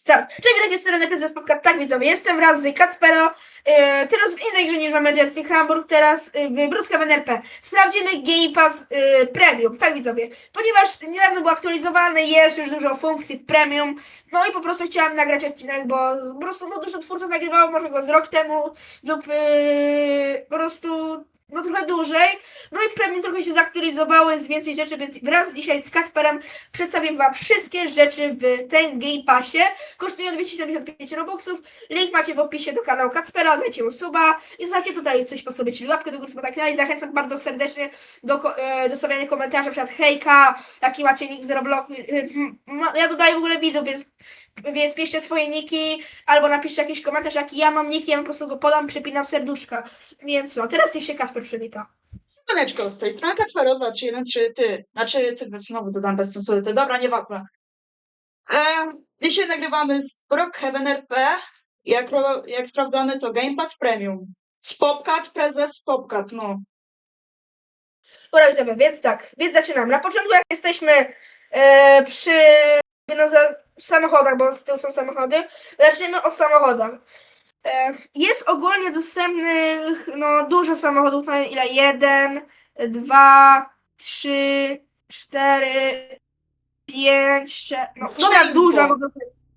Start. Cześć, witajcie z strony Prezes Podcast. Tak, widzowie, jestem raz z Kacpero. Yy, teraz w innej grze niż w Emergency Hamburg, teraz yy, w Brookhaven RP. Sprawdzimy Game Pass yy, Premium. Tak, widzowie. Ponieważ niedawno był aktualizowany, jest już dużo funkcji w Premium. No i po prostu chciałam nagrać odcinek, bo po prostu no, dużo twórców nagrywało, może go z rok temu lub yy, po prostu no trochę dłużej. No i Premium trochę się zaktualizowały z więcej rzeczy, więc wraz dzisiaj z Kasperem przedstawię Wam wszystkie rzeczy w tym Game Passie. Kosztują 275 robuxów. Link macie w opisie do kanału Kacpera, dajcie mu suba i zostawcie tutaj coś po sobie, czyli łapkę do góry, tak dalej. Zachęcam bardzo serdecznie do, e, do stawiania komentarzy, na przykład hejka, jaki macie nick z Roblox. No, ja dodaję w ogóle widzów, więc, więc piszcie swoje niki, albo napiszcie jakiś komentarz, jaki ja mam nick, ja po prostu go podam, przypinam serduszka. Więc no, teraz niech się Kasper przywita. Słoneczko, z tej strony Kacpero 231, ty, znaczy ty, znowu dodam bez sensu, ty, dobra, nieważne. E, dzisiaj nagrywamy z Brookhaven RP, jak, jak sprawdzamy to Game Pass Premium. Spopkat, prezes Spopkat, no. Dobra, widzowie, więc tak, więc zaczynam. Na początku jak jesteśmy e, przy no, za, samochodach, bo z tyłu są samochody, zacznijmy o samochodach. E, jest ogólnie dostępnych no, dużo samochodów, na ile? Jeden, dwa, trzy, cztery, pięć, sześć, no Trzy dobra, info. dużo. No,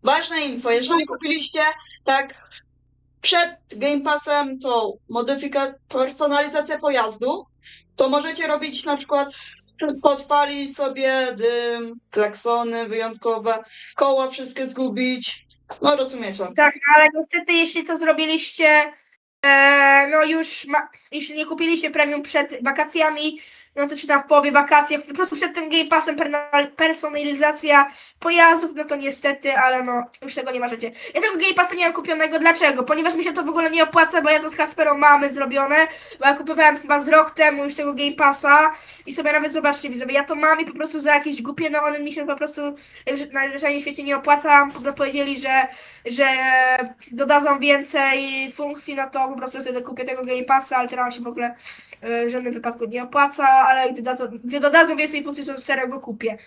Ważne info, jeżeli kupiliście tak przed Game Passem to modyfika, personalizacja pojazdu, to możecie robić na przykład podpalić sobie dym, klaksony wyjątkowe, koła wszystkie zgubić. No rozumiecie. Tak, ale niestety jeśli to zrobiliście, e, no już, ma, jeśli nie kupiliście premium przed wakacjami, no to czy tam w połowie wakacji, po prostu przed tym Game Passem personalizacja pojazdów, no to niestety, ale no już tego nie możecie. Ja tego Game Passa nie mam kupionego, dlaczego? Ponieważ mi się to w ogóle nie opłaca, bo ja to z Kasperą mamy zrobione, bo ja kupowałem chyba z rok temu już tego Game Passa i sobie nawet zobaczcie widzowie, ja to mam i po prostu za jakieś głupie, no one mi się po prostu najwyżej w świecie nie opłaca, bo powiedzieli, że że dodadzą więcej funkcji, no to po prostu wtedy kupię tego Game Passa, ale teraz się w ogóle w żadnym wypadku nie opłaca, ale gdy dodadzą, gdy dodadzą więcej funkcji, to serio go kupię.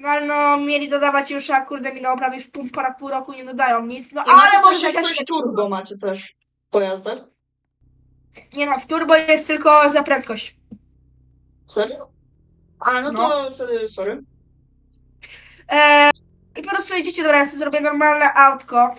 No ale no, mieli dodawać już, a kurde mi no prawie już pół, ponad pół roku nie dodają nic, no I macie ale może też jak chociaż... coś turbo macie też w pojazdach. Nie no, w turbo jest tylko za prędkość. Serio? A, no to No. wtedy sorry. E, I po prostu jedziecie, dobra, ja sobie zrobię normalne autko.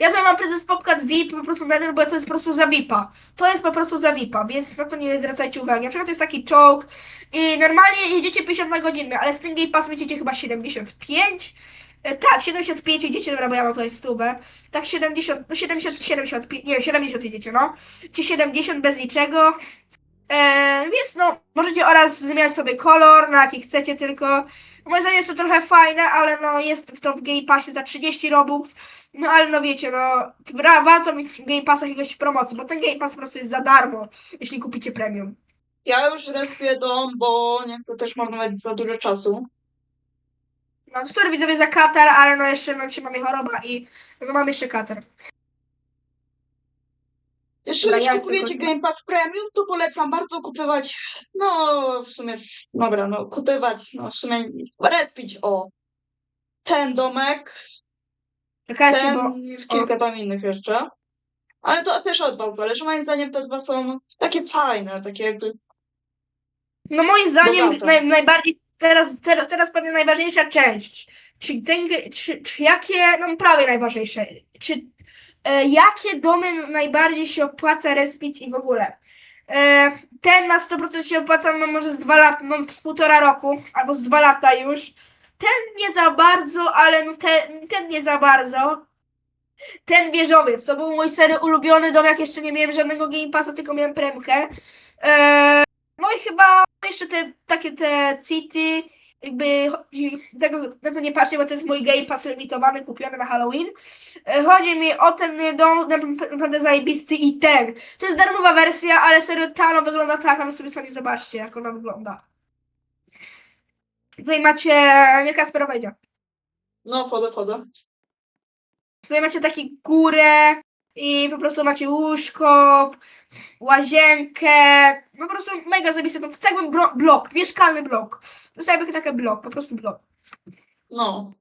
Ja tutaj mam prezes Popcat VIP po prostu na bo to jest po prostu za VIPa. To jest po prostu za VIPa, więc na to nie zwracajcie uwagi. Na przykład to jest taki czołg i normalnie jedziecie 50 na godzinę, ale z tym Game Pass jedziecie chyba 75. E, tak, 75 jedziecie, dobra, bo ja mam tutaj stówę. Tak 70, no 70, 75, nie, 70 jedziecie, no. Czy 70 bez niczego. E, więc no, możecie oraz zmieniać sobie kolor, na jaki chcecie tylko. Moim zdaniem jest to trochę fajne, ale no jest to w Game Passie za 30 Robux. No ale no wiecie, no bra- warto mieć w Game Passa jakiegoś promocji, bo ten Game Pass po prostu jest za darmo, jeśli kupicie premium. Ja już respię dom, bo nie chcę też marnować za dużo czasu. No sorry widzowie za katar, ale no jeszcze no, trzyma mnie choroba i no mam jeszcze katar. Dobra, już ja kupujecie gotowa. Game Pass Premium, to polecam bardzo kupywać, no w sumie, dobra, no kupywać, no w sumie respić, o, ten domek, Czekajcie, ten bo i w kilka tam innych jeszcze. Ale to też od was zależy. Moim zdaniem te dwa są takie fajne, takie jakby no moim zdaniem naj, najbardziej teraz, teraz, teraz pewnie najważniejsza część. Czy, ten, czy, czy jakie, no prawie najważniejsze, czy jakie domy najbardziej się opłaca respić i w ogóle? E, ten na 100% się opłaca, no może z dwa lata, no z półtora roku, albo z dwa lata już. Ten nie za bardzo, ale no ten, ten nie za bardzo. Ten wieżowiec, to był mój sery ulubiony dom, jak jeszcze nie miałem żadnego Game Passa, tylko miałem premkę. E, no i chyba jeszcze te takie te city, jakby tego na to nie patrzę, bo to jest mój Game Pass limitowany, kupiony na Halloween. E, Chodzi mi o ten dom, na- naprawdę zajebisty i ten. To jest darmowa wersja, ale serio ta wygląda tak, wy sobie sami zobaczcie, jak ona wygląda. Tutaj macie, nie Kasper wejdzie. no foda, foda. Tutaj macie takie górę i po prostu macie łóżko, łazienkę. No po prostu mega zajebiste. To jest jakby bro- blok, mieszkalny blok. To jest jakby taki blok, po prostu blok. No.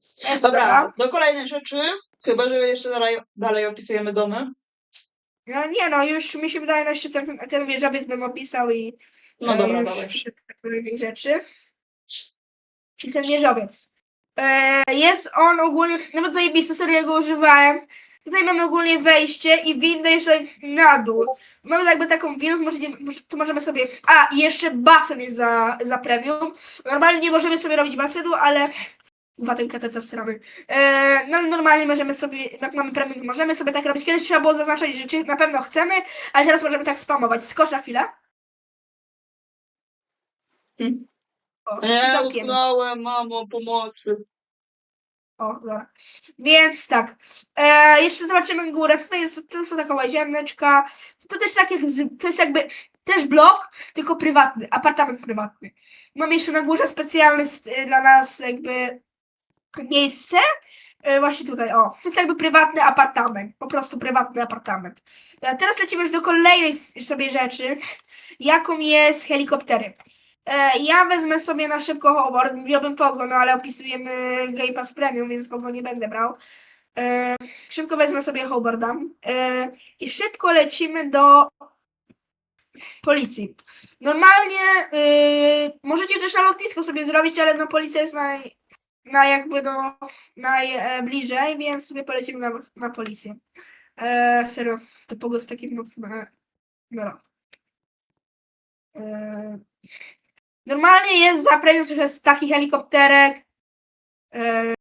Dobra, do kolejnej rzeczy. Chyba, że jeszcze dalej, dalej opisujemy domy. No nie no, już mi się wydaje, no jeszcze ten, ten wieżowiec bym opisał i No e, dobra, już dalej. do kolejnej rzeczy. Czyli ten wieżowiec. E, jest on ogólnie, nawet zajebisty, serio go używałem. Tutaj mamy ogólnie wejście i windę jeszcze na dół. Mamy jakby taką windę, możecie, tu możemy sobie... A, i jeszcze basen jest za, za premium. Normalnie nie możemy sobie robić basenu, ale... Dwa ten katece strony. E, no normalnie możemy sobie, jak mamy premium, możemy sobie tak robić. Kiedyś trzeba było zaznaczać, że czy na pewno chcemy, ale teraz możemy tak spamować. Skocz na chwilę. Hmm. O, Nie, całkiem. utknąłem, mamo, pomocy. O, dobra. Więc tak. E, jeszcze zobaczymy górę. Tutaj jest tu taka łazieneczka. To też tak jak, to jest jakby też blok, tylko prywatny, apartament prywatny. Mam jeszcze na górze specjalne e, dla nas jakby miejsce. E, właśnie tutaj, o. To jest jakby prywatny apartament. Po prostu prywatny apartament. E, teraz lecimy już do kolejnej sobie rzeczy, jaką jest helikoptery. E, Ja wezmę sobie na szybko hover, wziąłbym Pogo, no ale opisujemy Game Pass Premium, więc Pogo nie będę brał. E, Szybko wezmę sobie hoverda e, i szybko lecimy do policji. Normalnie y, możecie też na lotnisko sobie zrobić, ale no policja jest naj, na jakby no najbliżej, więc sobie polecimy na, na policję. Serio, to Pogo jest takim mocnym... Dobra. E, Normalnie jest za premium, jest taki helikopterek, e,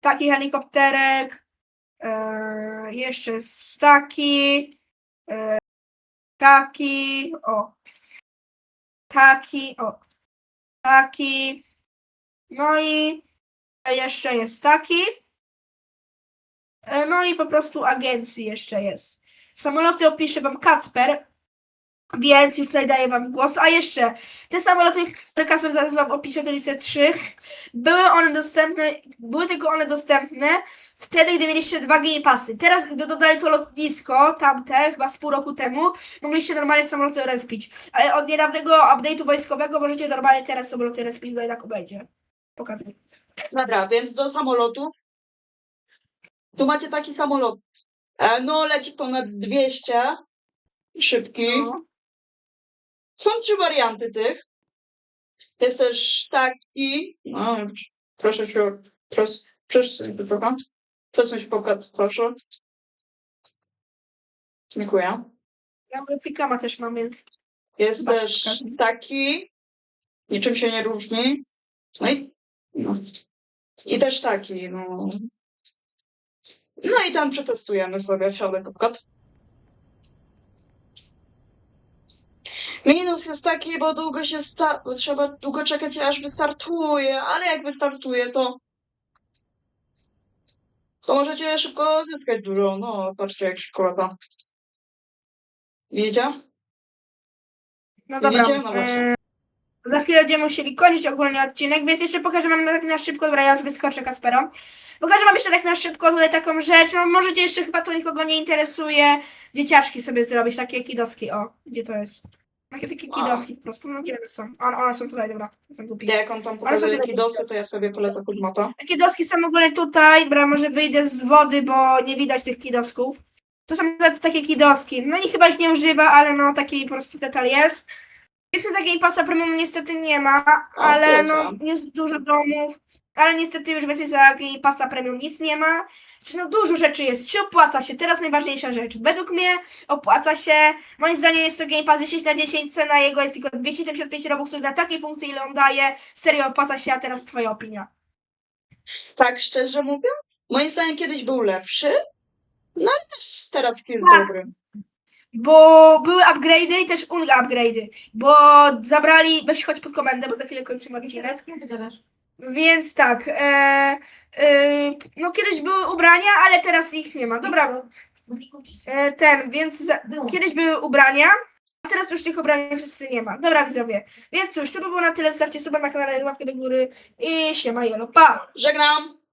taki helikopterek, e, jeszcze jest taki, e, taki, o, taki, o, taki, no i jeszcze jest taki, no i po prostu agencji jeszcze jest. Samoloty opisze wam Kacper, więc już tutaj daję wam głos. A jeszcze, te samoloty, które Kasper zaraz wam opisze, to liczę 3, były one dostępne, były tylko one dostępne wtedy, gdy mieliście dwa game passy. Teraz, gdy dodali to lotnisko, tamte, chyba z pół roku temu, mogliście normalnie samoloty respić. Ale od niedawnego update'u wojskowego możecie normalnie teraz samoloty respić, no i tak będzie. Pokazuję. Dobra, więc do samolotów. Tu macie taki samolot. E, No, leci ponad 200. Szybki. No. Są trzy warianty tych. Jest też taki. No, proszę się. Proszę, proszę trochę. Proszę się pokazać, proszę. Dziękuję. Ja replikama też mam, więc Jest Zobaczcie, też taki. Niczym się nie różni. No i. No. I też taki, no. No i tam przetestujemy sobie środek obkład. Minus jest taki, bo długo się sta- bo trzeba długo czekać aż wystartuje, ale jak wystartuje to to możecie szybko zyskać dużo. No, patrzcie jak szybko lata. Widzicie? No dobra. Widzicie? No właśnie. e, za chwilę będziemy musieli kończyć ogólnie odcinek, więc jeszcze pokażę wam tak na szybko. Dobra, ja już wyskoczę Kaspero. Pokażę wam jeszcze tak na szybko tutaj taką rzecz. No możecie jeszcze chyba to nikogo nie interesuje. Dzieciaczki sobie zrobić, takie kidoski. O, gdzie to jest? Takie takie Wow. kidoski po prostu. No gdzie one są? One, one są tutaj, dobra. Są głupi. Jak on tam Ale pokazuje są kidosy, to ja sobie polecę mapę. Kidoski są ogólnie tutaj. Dobra, może wyjdę z wody, bo nie widać tych kidosków. To są ta- takie kidoski. No i chyba ich nie używa, ale no taki po prostu detal jest. Jeszcze takiej pasa premium niestety nie ma, ale no jest dużo domów. Ale niestety już wersji za Game Passa Premium nic nie ma. Znaczy, no dużo rzeczy jest. Czy opłaca się? Teraz najważniejsza rzecz. Według mnie opłaca się. Moim zdaniem jest to Game Pass 10 na 10. Cena jego jest tylko 275 robuxów dla takiej funkcji, ile on daje. Serio opłaca się, a teraz twoja opinia. Tak szczerze mówiąc, moim zdaniem kiedyś był lepszy, no ale też teraz jest Tak. dobry. Bo były upgrade'y i też ulga upgrade'y. Bo zabrali, weź chodź pod komendę, bo za chwilę kończymy odcinek. Więc tak, e, e, no kiedyś były ubrania, ale teraz ich nie ma. Dobra, e, ten, więc za, kiedyś były ubrania, a teraz już tych ubrań wszyscy nie ma. Dobra widzowie, więc cóż, to by było na tyle. Zostawcie suba na kanale, łapkę do góry i siema jelo, pa! Żegnam!